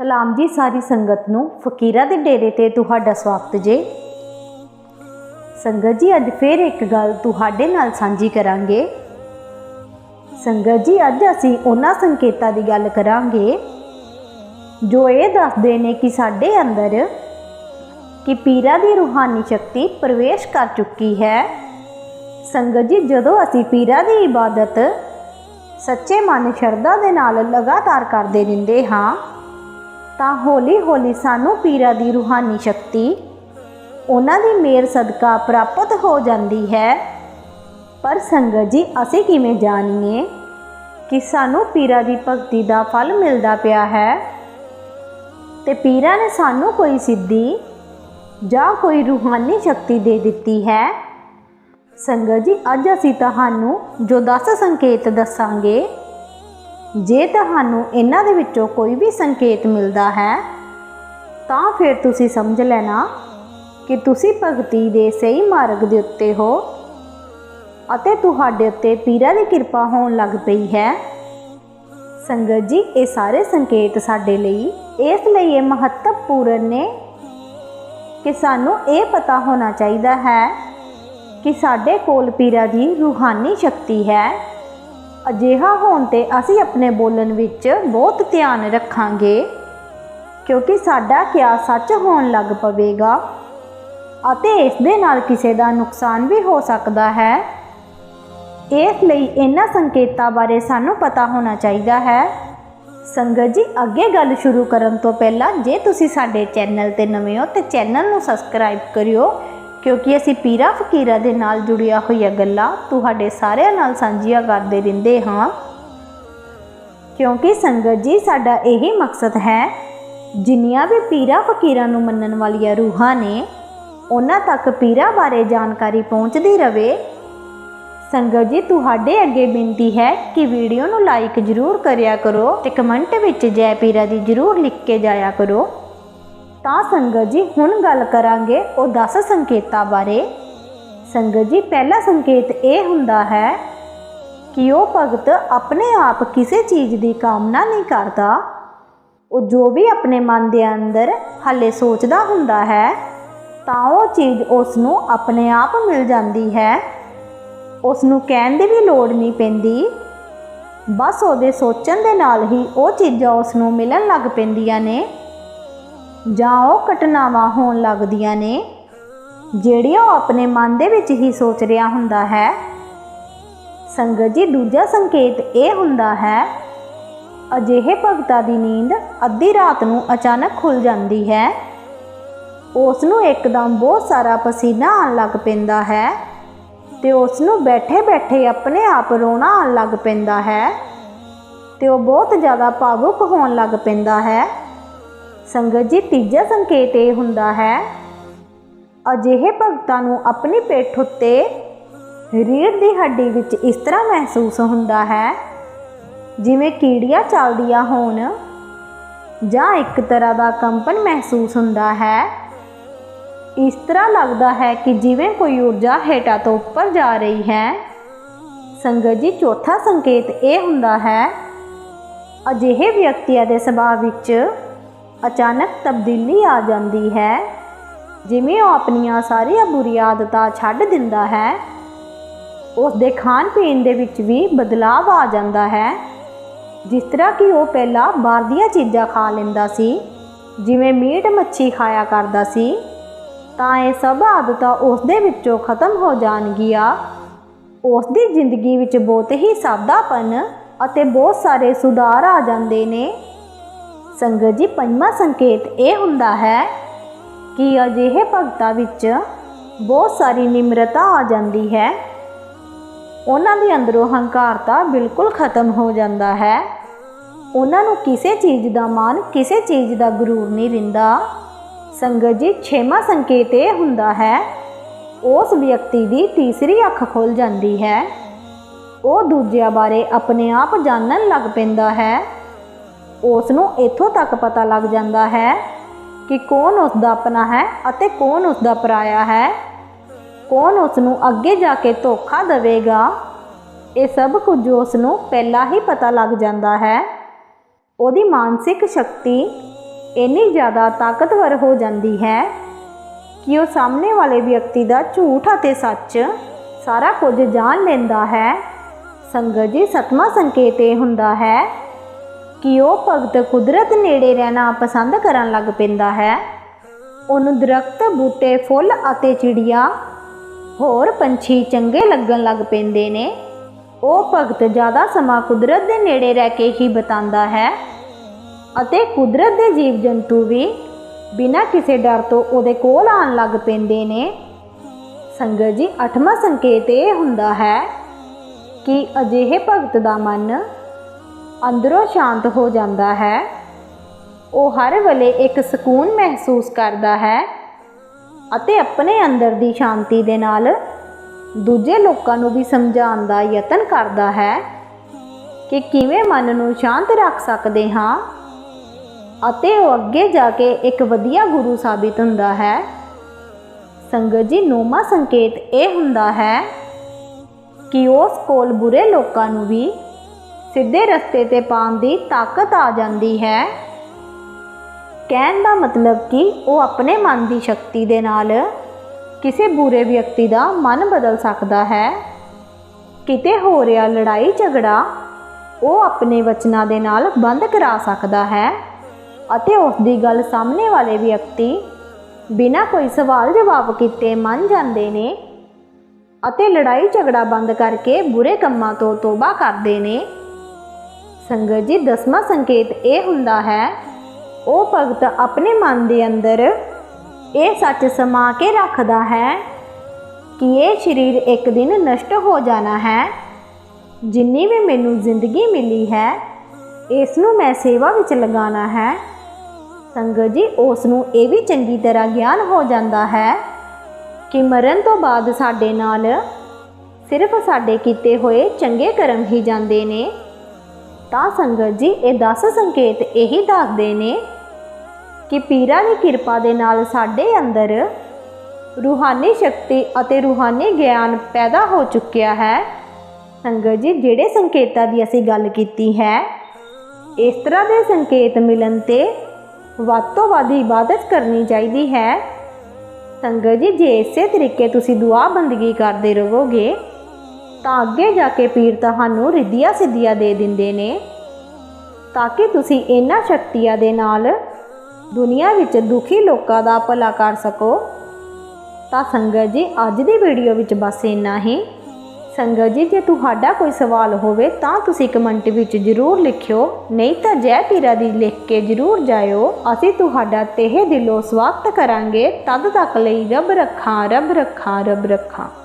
ਸਲਾਮ ਜੀ ਸਾਰੀ ਸੰਗਤ ਨੂੰ, ਫਕੀਰਾ ਦੇ ਡੇਰੇ ਤੇ ਤੁਹਾਡਾ ਸਵਾਗਤ ਜੇ। ਸੰਗਤ ਜੀ, ਅੱਜ ਫੇਰ ਇੱਕ ਗੱਲ ਤੁਹਾਡੇ ਨਾਲ ਸਾਂਝੀ ਕਰਾਂਗੇ। ਸੰਗਤ ਜੀ, ਅੱਜ ਅਸੀਂ ਉਹਨਾਂ ਸੰਕੇਤਾਂ ਦੀ ਗੱਲ ਕਰਾਂਗੇ, ਜੋ ਇਹ ਦੱਸਦੇ ਨੇ ਕਿ ਸਾਡੇ ਅੰਦਰ ਕਿ ਪੀਰਾਂ ਦੀ ਰੂਹਾਨੀ ਸ਼ਕਤੀ ਪ੍ਰਵੇਸ਼ ਕਰ ਚੁੱਕੀ ਹੈ। ਸੰਗਤ ਜੀ, ਜਦੋਂ ਅਸੀਂ ਪੀਰਾਂ ਦੀ ਇਬਾਦਤ ਸੱਚੇ ਮਨ ਸ਼ਰਧਾ ਦੇ ਨਾਲ ਲਗਾਤਾਰ ਕਰਦੇ ਰਹਿੰਦੇ ਹਾਂ ਤਾਂ ਹੌਲੀ-ਹੌਲੀ ਸਾਨੂੰ ਪੀਰਾਂ ਦੀ ਰੂਹਾਨੀ ਸ਼ਕਤੀ, ਉਹਨਾਂ ਦੀ ਮੇਰ ਸਦਕਾ ਪ੍ਰਾਪਤ ਹੋ ਜਾਂਦੀ ਹੈ। ਪਰ ਸੰਗਤ ਜੀ, ਅਸੀਂ ਕਿਵੇਂ ਜਾਣੀਏ ਕਿ ਸਾਨੂੰ ਪੀਰਾਂ ਦੀ ਭਗਤੀ ਦਾ ਫਲ ਮਿਲਦਾ ਪਿਆ ਹੈ? ਤੇ ਪੀਰਾਂ ਨੇ ਸਾਨੂੰ ਕੋਈ ਸਿੱਧੀ ਜਾਂ ਕੋਈ ਰੂਹਾਨੀ ਸ਼ਕਤੀ ਦੇ ਦਿੱਤੀ ਹੈ? ਸੰਗਤ ਜੀ, ਅੱਜ ਅਸੀਂ ਤੁਹਾਨੂੰ ਜੋ 10 ਸੰਕੇਤ ਦੱਸਾਂਗੇ ਜੇ ਤੁਹਾਨੂੰ ਇਹਨਾਂ ਦੇ ਵਿੱਚੋਂ ਕੋਈ ਵੀ ਸੰਕੇਤ ਮਿਲਦਾ ਹੈ, ਤਾਂ ਫਿਰ ਤੁਸੀਂ ਸਮਝ ਲੈਣਾ ਕਿ ਤੁਸੀਂ ਭਗਤੀ ਦੇ ਸਹੀ ਮਾਰਗ ਦੇ ਉੱਤੇ ਹੋ ਅਤੇ ਤੁਹਾਡੇ ਉੱਤੇ ਪੀਰਾਂ ਦੀ ਕਿਰਪਾ ਹੋਣ ਲੱਗ ਪਈ ਹੈ। ਸੰਗਤ ਜੀ, ਇਹ ਸਾਰੇ ਸੰਕੇਤ ਸਾਡੇ ਲਈ, ਇਸ ਲਈ ਇਹ ਮਹੱਤਵਪੂਰਨ ਨੇ ਕਿ ਸਾਨੂੰ ਇਹ ਪਤਾ ਹੋਣਾ ਚਾਹੀਦਾ ਹੈ ਕਿ ਸਾਡੇ ਕੋਲ ਪੀਰਾਂ ਦੀ ਰੂਹਾਨੀ ਸ਼ਕਤੀ ਹੈ। ਅਜਿਹਾ ਹੋਣ ਤੇ ਅਸੀਂ ਆਪਣੇ ਬੋਲਣ ਵਿੱਚ ਬਹੁਤ ਧਿਆਨ ਰੱਖਾਂਗੇ, ਕਿਉਂਕਿ ਸਾਡਾ ਕਿਆ ਸੱਚ ਹੋਣ ਲੱਗ ਪਵੇਗਾ ਅਤੇ ਇਸ ਦੇ ਨਾਲ ਕਿਸੇ ਦਾ ਨੁਕਸਾਨ ਵੀ ਹੋ ਸਕਦਾ ਹੈ। ਇਸ ਲਈ ਇਹਨਾਂ ਸੰਕੇਤਾਂ ਬਾਰੇ ਸਾਨੂੰ ਪਤਾ ਹੋਣਾ ਚਾਹੀਦਾ ਹੈ। ਸੰਗਤ ਜੀ, ਅੱਗੇ ਗੱਲ ਸ਼ੁਰੂ ਕਰਨ ਤੋਂ ਪਹਿਲਾਂ ਜੇ ਤੁਸੀਂ ਸਾਡੇ ਚੈਨਲ ਤੇ ਨਵੇਂ ਹੋ ਤੇ ਚੈਨਲ ਨੂੰ ਸਬਸਕ੍ਰਾਈਬ ਕਰਿਓ ਕਿਉਂਕਿ ਅਸੀਂ ਪੀਰਾ ਫਕੀਰਾ ਦੇ ਨਾਲ ਜੁੜੀਆਂ ਹੋਈਆਂ ਗੱਲਾਂ ਤੁਹਾਡੇ ਸਾਰਿਆਂ ਨਾਲ ਸਾਂਝੀਆਂ ਕਰਦੇ ਰਹਿੰਦੇ ਹਾਂ। ਕਿਉਂਕਿ ਸੰਗਤ ਜੀ, ਸਾਡਾ ਇਹੀ ਮਕਸਦ ਹੈ, ਜਿੰਨੀਆਂ ਵੀ ਪੀਰਾ ਫਕੀਰਾਂ ਨੂੰ ਮੰਨਣ ਵਾਲੀਆਂ ਰੂਹਾਂ ਨੇ, ਉਹਨਾਂ ਤੱਕ ਪੀਰਾ ਬਾਰੇ ਜਾਣਕਾਰੀ ਪਹੁੰਚਦੀ ਰਵੇ। ਸੰਗਤ ਜੀ, ਤੁਹਾਡੇ ਅੱਗੇ ਬੇਨਤੀ ਹੈ ਕਿ ਵੀਡੀਓ ਨੂੰ ਲਾਈਕ ਜ਼ਰੂਰ ਕਰਿਆ ਕਰੋ ਤੇ ਕਮੈਂਟ ਵਿੱਚ ਜੈ ਪੀਰਾ ਦੀ ਜ਼ਰੂਰ ਲਿਖ ਕੇ ਜਾਇਆ ਕਰੋ। ਤਾਂ ਸੰਗਤ ਜੀ ਹੁਣ ਗੱਲ ਕਰਾਂਗੇ ਉਹ 10 ਸੰਕੇਤਾਂ ਬਾਰੇ। ਸੰਗਤ ਜੀ, ਪਹਿਲਾ ਸੰਕੇਤ ਇਹ ਹੁੰਦਾ ਹੈ ਕਿ ਉਹ ਭਗਤ ਆਪਣੇ ਆਪ ਕਿਸੇ ਚੀਜ਼ ਦੀ ਕਾਮਨਾ ਨਹੀਂ ਕਰਦਾ। ਉਹ ਜੋ ਵੀ ਆਪਣੇ ਮਨ ਦੇ ਅੰਦਰ ਹੱਲੇ ਸੋਚਦਾ ਹੁੰਦਾ ਹੈ, ਤਾਂ ਉਹ ਚੀਜ਼ ਉਸ ਨੂੰ ਆਪਣੇ ਆਪ ਮਿਲ ਜਾਂਦੀ ਹੈ। ਉਸ ਨੂੰ ਕਹਿਣ ਦੀ ਵੀ ਲੋੜ ਨਹੀਂ ਪੈਂਦੀ। ਬਸ ਉਹਦੇ ਸੋਚਣ ਦੇ ਨਾਲ ਹੀ ਉਹ ਚੀਜ਼ਾਂ ਉਸ ਨੂੰ ਮਿਲਣ ਲੱਗ ਪੈਂਦੀਆਂ ਨੇ। ਜਾਂ ਉਹ ਘਟਨਾਵਾਂ ਹੋਣ ਲੱਗਦੀਆਂ ਨੇ ਜਿਹੜੀਆਂ ਉਹ ਆਪਣੇ ਮਨ ਦੇ ਵਿੱਚ ਹੀ ਸੋਚ ਰਿਹਾ ਹੁੰਦਾ ਹੈ। ਸੰਗਤ ਜੀ, ਦੂਜਾ ਸੰਕੇਤ ਇਹ ਹੁੰਦਾ ਹੈ, ਅਜਿਹੇ ਭਗਤਾਂ ਦੀ ਨੀਂਦ ਅੱਧੀ ਰਾਤ ਨੂੰ ਅਚਾਨਕ ਖੁੱਲ ਜਾਂਦੀ ਹੈ। ਉਸ ਨੂੰ ਇੱਕਦਮ ਬਹੁਤ ਸਾਰਾ ਪਸੀਨਾ ਆਉਣ ਲੱਗ ਪੈਂਦਾ ਹੈ ਤੇ ਉਸ ਨੂੰ ਬੈਠੇ ਬੈਠੇ ਆਪਣੇ ਆਪ ਰੋਣਾ ਆਉਣ ਲੱਗ ਪੈਂਦਾ ਹੈ ਤੇ ਉਹ ਬਹੁਤ ਜ਼ਿਆਦਾ ਭਾਵੁਕ ਹੋਣ ਲੱਗ ਪੈਂਦਾ ਹੈ। ਸੰਗਤ ਜੀ, ਤੀਜਾ ਸੰਕੇਤ ਇਹ ਹੁੰਦਾ ਹੈ, ਅਜਿਹੇ ਭਗਤਾਂ ਨੂੰ ਆਪਣੀ ਪਿੱਠ ਉੱਤੇ ਰੀੜ ਦੀ ਹੱਡੀ ਵਿੱਚ ਇਸ ਤਰ੍ਹਾਂ ਮਹਿਸੂਸ ਹੁੰਦਾ ਹੈ, ਜਿਵੇਂ ਕੀੜੀਆਂ ਚੱਲਦੀਆਂ ਹੋਣ ਜਾਂ ਇੱਕ ਤਰ੍ਹਾਂ ਦਾ ਕੰਪਨ ਮਹਿਸੂਸ ਹੁੰਦਾ ਹੈ। ਇਸ ਤਰ੍ਹਾਂ ਲੱਗਦਾ ਹੈ ਕਿ ਜਿਵੇਂ ਕੋਈ ਊਰਜਾ ਹੇਠਾਂ ਤੋਂ ਉੱਪਰ ਜਾ ਰਹੀ ਹੈ। ਸੰਗਤ ਜੀ, ਚੌਥਾ ਸੰਕੇਤ ਇਹ ਹੁੰਦਾ ਹੈ, ਅਜਿਹੇ ਵਿਅਕਤੀਆਂ ਦੇ ਸੁਭਾਅ ਵਿੱਚ ਅਚਾਨਕ ਤਬਦੀਲੀ ਆ ਜਾਂਦੀ ਹੈ। ਜਿਵੇਂ ਉਹ ਆਪਣੀਆਂ ਸਾਰੀਆਂ ਬੁਰੀਆਂ ਆਦਤਾਂ ਛੱਡ ਦਿੰਦਾ ਹੈ ਉਸ ਦੇ ਖਾਣ ਪੀਣ ਦੇ ਵਿੱਚ ਵੀ ਬਦਲਾਅ ਆ ਜਾਂਦਾ ਹੈ। ਜਿਸ ਤਰ੍ਹਾਂ ਕਿ ਉਹ ਪਹਿਲਾਂ ਬਾਹਰ ਦੀਆਂ ਚੀਜ਼ਾਂ ਖਾ ਲੈਂਦਾ ਸੀ, ਜਿਵੇਂ ਮੀਟ ਮੱਛੀ ਖਾਇਆ ਕਰਦਾ ਸੀ, ਤਾਂ ਇਹ ਸਭ ਆਦਤਾਂ ਉਸ ਦੇ ਵਿੱਚੋਂ ਖਤਮ ਹੋ ਜਾਣਗੀਆਂ। ਉਸ ਦੀ ਜ਼ਿੰਦਗੀ ਵਿੱਚ ਬਹੁਤ ਹੀ ਸਾਦਾਪਨ ਅਤੇ ਬਹੁਤ ਸਾਰੇ ਸੁਧਾਰ ਆ ਜਾਂਦੇ ਨੇ। ਸੰਗਤ ਜੀ ਪੰਜਵਾਂ ਸੰਕੇਤ ਇਹ ਹੁੰਦਾ ਹੈ ਕਿ ਅਜਿਹੇ ਭਗਤਾਂ ਵਿੱਚ ਬਹੁਤ ਸਾਰੀ ਨਿਮਰਤਾ ਆ ਜਾਂਦੀ ਹੈ। ਉਹਨਾਂ ਦੇ ਅੰਦਰੋਂ ਹੰਕਾਰਤਾ ਬਿਲਕੁਲ ਖਤਮ ਹੋ ਜਾਂਦਾ ਹੈ। ਉਹਨਾਂ ਨੂੰ ਕਿਸੇ ਚੀਜ਼ ਦਾ ਮਾਨ ਕਿਸੇ ਚੀਜ਼ ਦਾ ਗਰੂਰ ਨਹੀਂ ਰਹਿੰਦਾ। ਸੰਗਤ ਜੀ ਛੇਵਾਂ ਸੰਕੇਤ ਇਹ ਹੁੰਦਾ ਹੈ, ਉਸ ਵਿਅਕਤੀ ਦੀ ਤੀਸਰੀ ਅੱਖ ਖੁੱਲ ਜਾਂਦੀ ਹੈ। ਉਹ ਦੂਜਿਆਂ ਬਾਰੇ ਆਪਣੇ ਆਪ ਜਾਣਨ ਲੱਗ ਪੈਂਦਾ ਹੈ। ਉਸ ਨੂੰ ਇੱਥੋਂ ਤੱਕ ਪਤਾ ਲੱਗ ਜਾਂਦਾ ਹੈ ਕਿ ਕੌਣ ਉਸ ਦਾ ਆਪਣਾ ਹੈ ਅਤੇ ਕੌਣ ਉਸ ਦਾ ਪਰਾਇਆ ਹੈ। ਕੌਣ ਉਸ ਨੂੰ ਅੱਗੇ ਜਾ ਕੇ ਧੋਖਾ ਦੇਵੇਗਾ? ਇਹ ਸਭ ਕੁਝ ਉਸ ਨੂੰ ਪਹਿਲਾਂ ਹੀ ਪਤਾ ਲੱਗ ਜਾਂਦਾ ਹੈ। ਉਹਦੀ ਮਾਨਸਿਕ ਸ਼ਕਤੀ ਇੰਨੀ ਜ਼ਿਆਦਾ ਤਾਕਤਵਰ ਹੋ ਜਾਂਦੀ ਹੈ ਕਿ ਉਹ ਸਾਹਮਣੇ ਵਾਲੇ ਵਿਅਕਤੀ ਦਾ ਝੂਠ ਅਤੇ ਸੱਚ ਸਾਰਾ ਕੁਝ ਜਾਣ ਲੈਂਦਾ ਹੈ। ਸੰਗਤ ਜੀ ਸਤਮਾ ਸੰਕੇਤ ਇਹ ਹੁੰਦਾ ਹੈ ਕਿ ਉਹ ਭਗਤ ਕੁਦਰਤ ਨੇੜੇ ਰਹਿਣਾ ਪਸੰਦ ਕਰਨ ਲੱਗ ਪੈਂਦਾ ਹੈ। ਉਹਨੂੰ ਦਰਖਤ, ਬੂਟੇ, ਫੁੱਲ ਅਤੇ ਚਿੜੀਆਂ, ਹੋਰ ਪੰਛੀ ਚੰਗੇ ਲੱਗਣ ਲੱਗ ਪੈਂਦੇ ਨੇ। ਉਹ ਭਗਤ ਜ਼ਿਆਦਾ ਸਮਾਂ ਕੁਦਰਤ ਦੇ ਨੇੜੇ ਰਹਿ ਕੇ ਹੀ ਬਿਤਾਉਂਦਾ ਹੈ ਅਤੇ ਕੁਦਰਤ ਦੇ ਜੀਵ ਜੰਤੂ ਵੀ ਬਿਨਾਂ ਕਿਸੇ ਡਰ ਤੋਂ ਉਹਦੇ ਕੋਲ ਆਉਣ ਲੱਗ ਪੈਂਦੇ ਨੇ। ਸੰਗਤ ਜੀ, ਅੱਠਵਾਂ ਸੰਕੇਤ ਇਹ ਹੁੰਦਾ ਹੈ ਕਿ ਅਜਿਹੇ ਭਗਤ ਦਾ ਮਨ ਅੰਦਰੋਂ ਸ਼ਾਂਤ ਹੋ ਜਾਂਦਾ ਹੈ। ਉਹ ਹਰ ਵੇਲੇ ਇੱਕ ਸਕੂਨ ਮਹਿਸੂਸ ਕਰਦਾ ਹੈ ਅਤੇ ਆਪਣੇ ਅੰਦਰ ਦੀ ਸ਼ਾਂਤੀ ਦੇ ਨਾਲ ਦੂਜੇ ਲੋਕਾਂ ਨੂੰ ਵੀ ਸਮਝਾਉਣ ਦਾ ਯਤਨ ਕਰਦਾ ਹੈ ਕਿ ਕਿਵੇਂ ਮਨ ਨੂੰ ਸ਼ਾਂਤ ਰੱਖ ਸਕਦੇ ਹਾਂ ਅਤੇ ਉਹ ਅੱਗੇ ਜਾ ਕੇ ਇੱਕ ਵਧੀਆ ਗੁਰੂ ਸਾਬਿਤ ਹੁੰਦਾ ਹੈ। ਸੰਗਤ ਜੀ ਨੌਵਾਂ ਸੰਕੇਤ ਇਹ ਹੁੰਦਾ ਹੈ ਕਿ ਉਸ ਕੋਲ ਬੁਰੇ ਲੋਕਾਂ ਨੂੰ ਵੀ ਸਿੱਧੇ ਰਸਤੇ ਤੇ ਪਾਉਣ ਦੀ ਤਾਕਤ ਆ ਜਾਂਦੀ ਹੈ। ਕਹਿਣ ਦਾ ਮਤਲਬ ਕਿ ਉਹ ਆਪਣੇ ਮਨ ਦੀ ਸ਼ਕਤੀ ਦੇ ਨਾਲ ਕਿਸੇ ਬੁਰੇ ਵਿਅਕਤੀ ਦਾ ਮਨ ਬਦਲ ਸਕਦਾ ਹੈ। ਕਿਤੇ ਹੋ ਰਿਹਾ ਲੜਾਈ ਝਗੜਾ ਉਹ ਆਪਣੇ ਵਚਨਾਂ ਦੇ ਨਾਲ ਬੰਦ ਕਰਾ ਸਕਦਾ ਹੈ ਅਤੇ ਉਸ ਦੀ ਗੱਲ ਸਾਹਮਣੇ ਵਾਲੇ ਵਿਅਕਤੀ ਬਿਨਾਂ ਕੋਈ ਸਵਾਲ ਜਵਾਬ ਕੀਤੇ ਮੰਨ ਜਾਂਦੇ ਨੇ ਅਤੇ ਲੜਾਈ ਝਗੜਾ ਬੰਦ ਕਰਕੇ ਬੁਰੇ ਕੰਮਾਂ ਤੋਂ ਤੋਬਾ ਕਰਦੇ ਨੇ। ਸੰਗਤ ਜੀ, ਦਸਵਾਂ ਸੰਕੇਤ ਇਹ ਹੁੰਦਾ ਹੈ, ਉਹ ਭਗਤ ਆਪਣੇ ਮਨ ਦੇ ਅੰਦਰ ਇਹ ਸੱਚ ਸਮਾ ਕੇ ਰੱਖਦਾ ਹੈ ਕਿ ਇਹ ਸਰੀਰ ਇੱਕ ਦਿਨ ਨਸ਼ਟ ਹੋ ਜਾਣਾ ਹੈ। ਜਿੰਨੀ ਵੀ ਮੈਨੂੰ ਜ਼ਿੰਦਗੀ ਮਿਲੀ ਹੈ ਇਸ ਨੂੰ ਮੈਂ ਸੇਵਾ ਵਿੱਚ ਲਗਾਉਣਾ ਹੈ। ਸੰਗਤ ਜੀ ਉਸ ਨੂੰ ਇਹ ਵੀ ਚੰਗੀ ਤਰ੍ਹਾਂ ਗਿਆਨ ਹੋ ਜਾਂਦਾ ਹੈ ਕਿ ਮਰਨ ਤੋਂ ਬਾਅਦ ਸਾਡੇ ਨਾਲ ਸਿਰਫ ਸਾਡੇ ਕੀਤੇ ਹੋਏ ਚੰਗੇ ਕਰਮ ਹੀ ਜਾਂਦੇ ਨੇ। ਤਾਂ ਸੰਗਤ ਜੀ ਇਹ 10 ਸੰਕੇਤ ਇਹੀ ਦੱਸਦੇ ਨੇ ਕਿ ਪੀਰਾਂ ਦੀ ਕਿਰਪਾ ਦੇ ਨਾਲ ਸਾਡੇ ਅੰਦਰ ਰੂਹਾਨੀ ਸ਼ਕਤੀ ਅਤੇ ਰੂਹਾਨੀ ਗਿਆਨ ਪੈਦਾ ਹੋ ਚੁੱਕਿਆ ਹੈ। ਸੰਗਤ ਜੀ, ਜਿਹੜੇ ਸੰਕੇਤਾਂ ਦੀ ਅਸੀਂ ਗੱਲ ਕੀਤੀ ਹੈ, ਇਸ ਤਰ੍ਹਾਂ ਦੇ ਸੰਕੇਤ ਮਿਲਣ ਤੇ ਵੱਧ ਤੋਂ ਵੱਧ ਇਬਾਦਤ ਕਰਨੀ ਚਾਹੀਦੀ ਹੈ। ਸੰਗਤ ਜੀ, ਜੇ ਇਸੇ ਤਰੀਕੇ ਤੁਸੀਂ ਦੁਆ ਬੰਦਗੀ ਕਰਦੇ ਰਹੋਗੇ ਤਾਂ ਅੱਗੇ ਜਾ ਕੇ ਪੀਰ ਤੁਹਾਨੂੰ ਰਿੱਧੀਆਂ ਸਿੱਧੀਆਂ ਦੇ ਦਿੰਦੇ ਨੇ। ਤਾਂ ਕਿ ਤੁਸੀਂ ਇਹਨਾਂ ਸ਼ਕਤੀਆਂ ਦੇ ਨਾਲ ਦੁਨੀਆ ਵਿੱਚ ਦੁਖੀ ਲੋਕਾਂ ਦਾ ਭਲਾ ਕਰ ਸਕੋ। ਤਾਂ ਸੰਗਤ ਜੀ, ਅੱਜ ਦੀ ਵੀਡੀਓ ਵਿੱਚ ਬਸ ਇੰਨਾ ਹੀ। ਸੰਗਤ ਜੀ, ਜੇ ਤੁਹਾਡਾ ਕੋਈ ਸਵਾਲ ਹੋਵੇ ਤਾਂ ਤੁਸੀਂ ਕਮੈਂਟ ਵਿੱਚ ਜ਼ਰੂਰ ਲਿਖਿਓ। ਨਹੀਂ ਤਾਂ ਜੈ ਪੀਰਾ ਦੀ ਲਿਖ ਕੇ ਜ਼ਰੂਰ ਜਾਇਓ। ਅਸੀਂ ਤੁਹਾਡਾ ਤਹਿ ਦਿਲੋਂ ਸਵਾਗਤ ਕਰਾਂਗੇ। ਤਦ ਤੱਕ ਲਈ ਰੱਬ ਰੱਖਾਂ ਰੱਬ ਰੱਖਾਂ ਰੱਬ ਰੱਖਾਂ।